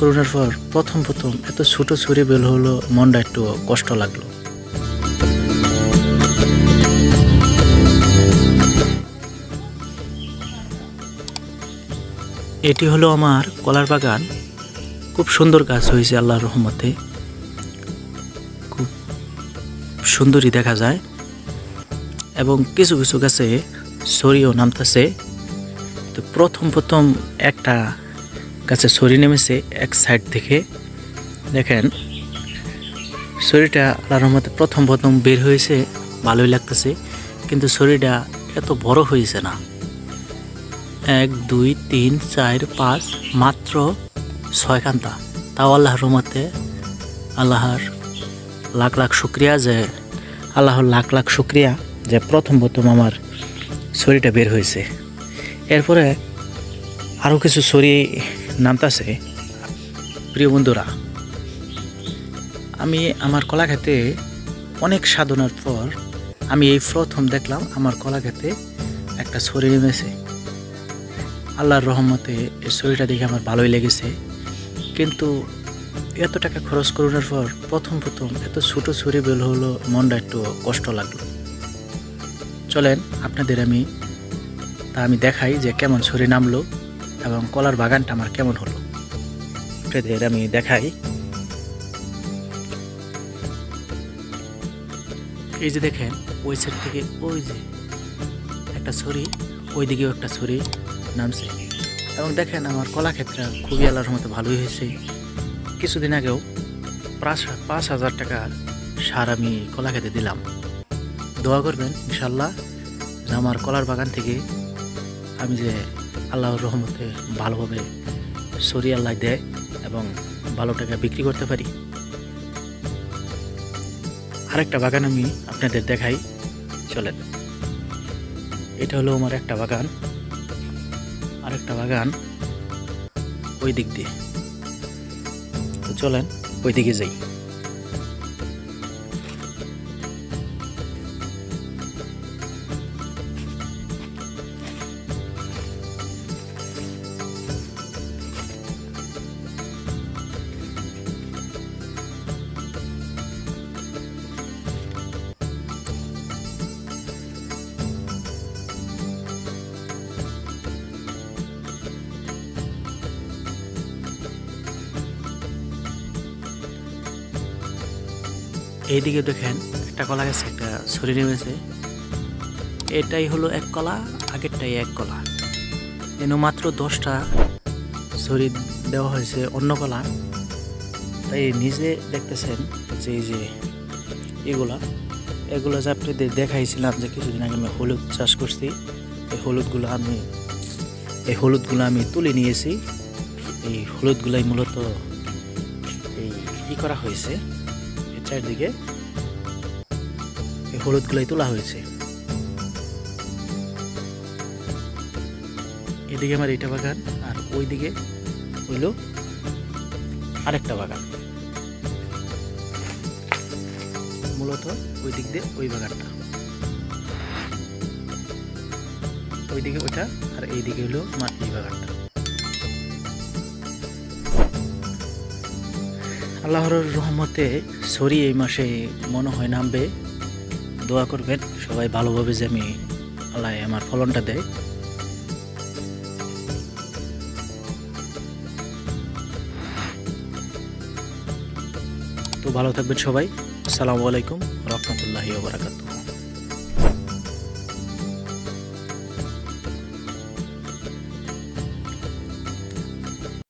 করার পর প্রথম প্রথম এত ছোট ছুরি বের হলো, মনটা একটু কষ্ট লাগল। এটি হলো আমার কলার বাগান। খুব সুন্দর গাছ হয়েছে আল্লাহর রহমতে। খুব সুন্দরই দেখা যায়। এবং কিছু কিছু গাছে সরিও নামতেছে। তো প্রথম প্রথম একটা গাছে সরি নেমেছে এক সাইড থেকে। দেখেন শরীরটা আল্লাহর রহমতে প্রথম প্রথম বের হয়েছে, ভালোই লাগতেছে, কিন্তু শরীরটা এত বড় হয়েছে না। এক, দুই, তিন, চার, পাঁচ, মাত্র ছয় কান্তা। তাও আল্লাহর রহমতে আল্লাহর লাখ লাখ শুক্রিয়া যে, আল্লাহর লাখ লাখ শুক্রিয়া যে প্রথম প্রথম আমার শরীরটা বের হয়েছে। এরপরে আরও কিছু ছড়ি নামতাছে প্রিয় বন্ধুরা, আমি আমার কলা খেতে অনেক সাধনার পর আমি এই প্রথম দেখলাম আমার কলা খেতে একটা ছড়ি নেমেছে। আল্লাহর রহমতে এই ছড়িটা দেখে আমার ভালোই লেগেছে। কিন্তু এত টাকা খরচ করানোর পর প্রথম প্রথম এত ছোট ছুরি বের হলো, মনটা একটু কষ্ট লাগল। চলেন, আপনাদের আমি তা আমি দেখাই যে কেমন ছুরি নামলো। এবং কলার বাগানটা আমার কেমন হলো? আপনাদের আমি দেখাই। এই যে দেখেন, ওই সাইড থেকে ওই যে একটা ছুরি ওই দিকেও একটা ছুরি নামছে। এবং দেখেন, আমার কলা ক্ষেত্রে খুবই আল্লাহর মতো ভালোই হয়েছে। কিছুদিন আগেও পাঁচ পাঁচ হাজার টাকা সার আমি কলা খেতে দিলাম। দোয়া করবেন ইনশাল্লাহ আমার কলার বাগান থেকে আমি যে আল্লাহর রহমতে ভালোভাবে সরি আল্লাহ দেয় এবং ভালো টাকা বিক্রি করতে পারি। আরেকটা বাগান আমি আপনাদের দেখাই। চলেন। এটা হলো আমার একটা বাগান। আরেকটা বাগান ওই দিক দিয়ে চলেন ওই দিকে যাই। এইদিকে দেখেন, একটা কলা গাছে, একটা ছড়ি নেমেছে। এটাই হলো এক কলা, আগেরটাই এক কলা। এন মাত্র দশটা ছড়ি দেওয়া হয়েছে অন্য কলা। তাই নিজে দেখতেছেন যে এই যে এগুলা, এগুলো যে আপনাদের দেখাইছিলাম যে কিছুদিন আগে আমি হলুদ চাষ করছি, এই হলুদগুলো আমি, এই হলুদগুলো আমি তুলে নিয়েছি। এই হলুদগুলাই মূলত এই ই করা হয়েছে। চারদিকে এই হলুদগুলাই তোলা হয়েছে। এদিকে আমার এটা বাগান আর ওইদিকে হইল আরেকটা বাগান। মূলত ওই দিক দিয়ে ওই বাগানটা। ওইদিকে ওইটা আর এইদিকে হইল আমার এই বাগানটা। আল্লাহর রহমতে সরি এই মাসে মনে হয় নামবে। দোয়া করবেন, সবাই ভালোভাবে যে আমি আল্লাহ আমার ফলনটা দেয়। তো ভালো থাকবেন সবাই। আসসালামু আলাইকুম, রহমতুল্লাহি বারাকাতুহ।